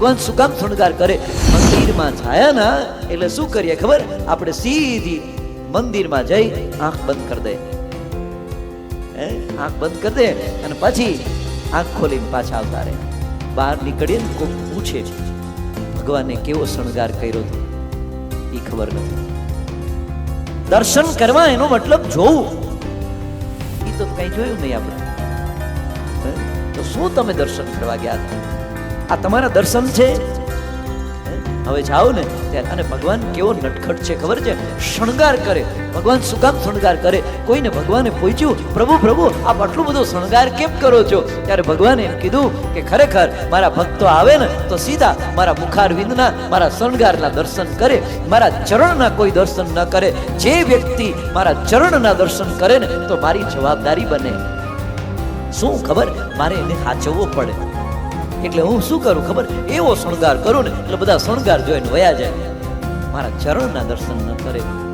ભગવાન શું કામ શણગાર કરે? મંદિરમાં જાય ના, એટલે શું કરીએ ખબર? આપણે સીધી મંદિરમાં જઈ આંખ બંધ કરી દે? આંખ બંધ કરી દે અને પછી આંખ ખોલીને પાછા આવતા રહે. બહાર નીકળીએ ને કોઈ પૂછે ભગવાને કેવો શણગાર કર્યો હતો એ ખબર નથી. દર્શન કરવા એનો મતલબ જોવું. એ તો કઈ જોયું નહીં આપણે? તો શું તમે દર્શન કરવા ગયા હતા? આ તમારા દર્શન છે? હવે જાઓ ને ત્યારે, અને ભગવાન કેવો નટખટ છે, ખબર છે? શણગાર કરે. ભગવાન શું કામ શણગાર કરે? કોઈને ભગવાને પૂછ્યું, પ્રભુ પ્રભુ, આપ આટલું બધો શણગાર કેમ કરો છો? ત્યારે ભગવાને કીધું કે, ખરેખર મારા ભક્તો આવે ને, તો સીધા મારા મુખારવિંદના મારા શણગારના દર્શન કરે. મારા ચરણના કોઈ દર્શન ન કરે. જે વ્યક્તિ મારા ચરણના દર્શન કરે ને, તો મારી જવાબદારી બને. શું ખબર? મારે એને સાચવવો પડે. એટલે હું શું કરું ખબર? એવો શણગાર કરું ને એટલે બધા શણગાર જોઈને વયા જાય. મારા ચરણના દર્શન ન કરે.